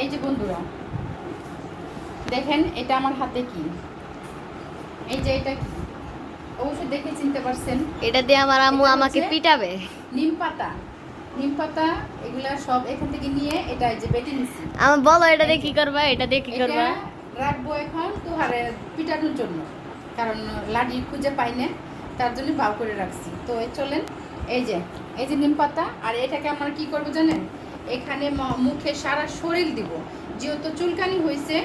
এই যে বন্ধুরা দেখেন এটা আমার হাতে কি? এই যে এটা কি? অবশ্যই দেখে চিনতে পারছেন। এটা দিয়ে আমার আম্মু আমাকে পিটাবে। নিম পাতা। নিম পাতা এগুলা সব এখান থেকে নিয়ে এটা এই যে বেটে নিছি। আমার বলো এটা দিয়ে কি করবা? এটা দিয়ে কি করবা? রাখব এখন তুহারে পিটানোর জন্য। কারণ লাডি খুঁজে পাই না তার জন্য বাউ করে রাখছি। তো এই চলেন এই যে এই যে নিম পাতা আর এটাকে আমরা কি করব জানেন? এখানে মুখে সারা শরীর দিব। যেহেতু চুলকানি হয়েছে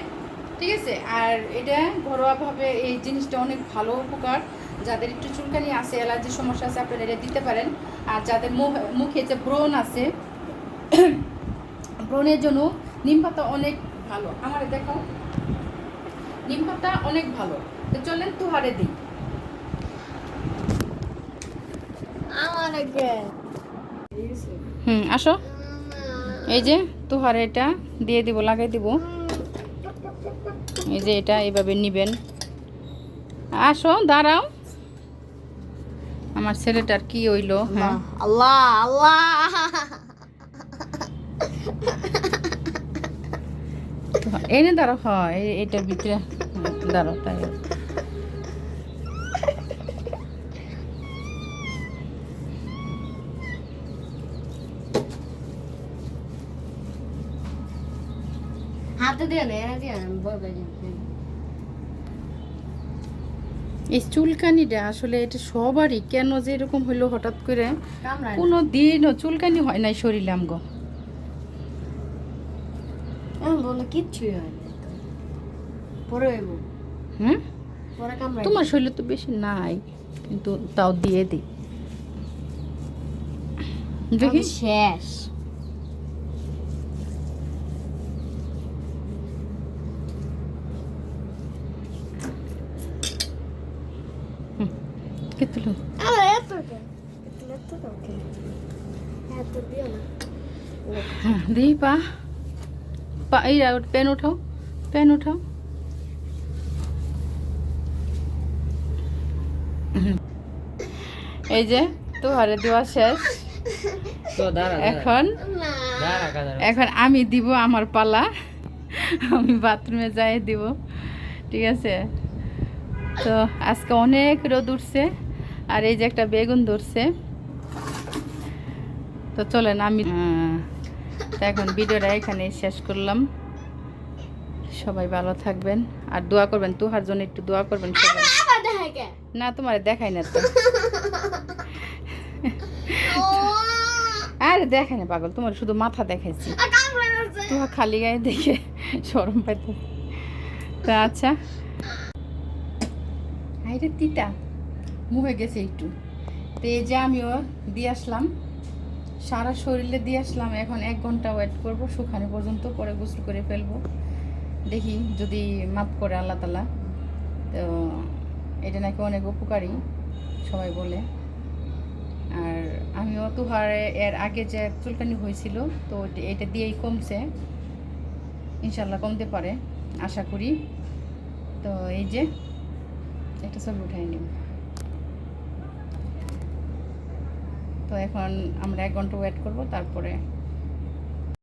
ঠিক আছে? আর এটা ঘরোয়াভাবে এই জিনিসটা অনেক ভালো উপকার। যাদের একটু চুলকানি আছে অ্যালার্জির সমস্যা আছে আপনারা এটা দিতে পারেন। আর যাদের মুখে যে ব্রণ আছে ব্রণের জন্য নিম পাতা অনেক ভালো। আমার দেখো নিম পাতা অনেক ভালো। তো চলেন তুহারে দিই। হুম আসো। এই যে তুহারে এটা দিয়ে দিব লাগাই দিব। এই যে এটা এইভাবে নিবেন। আসো দাঁড়াও। আমার ছেলেটার কি হইল হ্যাঁ? আল্লাহ আল্লাহ। এনে দাঁড়াও হয় এটার ভিতরে দাঁড়াও তাই। হাতে দিয়ে না এনে দিয়ে আমি বলব এই চুলকানিটা আসলে এটা সবারই কেন যে এরকম হইল হঠাৎ করে? কোনো দিনও চুলকানি হয় নাই শরীরে আমগো। আমি বলো কিচ্ছুই হয় না পরে হুম? তোমার শরীরে তো বেশি নাই কিন্তু তাও দিয়ে দিই। দেখি। শেষ। এত কে এত দিও না হ্যাঁ দিই পা পা এই পেন উঠাও পেন উঠাও হুম। এই যে তোহারে দেওয়া শেষ। এখন এখন আমি দিব আমার পালা। আমি বাথরুমে যাই দিব। ঠিক আছে? তো আজকে অনেক রোদ উঠছে আর এই যে একটা বেগুন ধরছে। তো চলেন আমি তো এখন ভিডিওটা এখানে শেষ করলাম। সবাই ভালো থাকবেন আর দোয়া করবেন তুহার জন্য একটু দোয়া করবেন সবাই। না তোমার দেখাই না তো। আরে দেখাই না পাগল তোমার শুধু মাথা দেখাইছি। তোমার খালি গায়ে দেখে সরম পাইতে তা আচ্ছা। আইরে তিতা। মুখে গেছে একটু। তো এই যে আমিও দিয়ে আসলাম। সারা শরীরে দিয়ে আসলাম। এখন এক ঘণ্টা ওয়েট করব। শুকানো পর্যন্ত পরে গোসল করে ফেলব। দেখি যদি মাপ করে আল্লাহ তালা তো এটা নাকি অনেক উপকারী, সবাই বলে। আর আমিও তুহার এর আগে যে চুলকানি হয়েছিল, তো এটা দিয়েই কমছে। ইনশাল্লাহ কমতে পারে, আশা করি। তো এই যে একটা ছবি উঠাই নিব। তো এখন আমরা এক ঘণ্টা ওয়েট করব তারপরে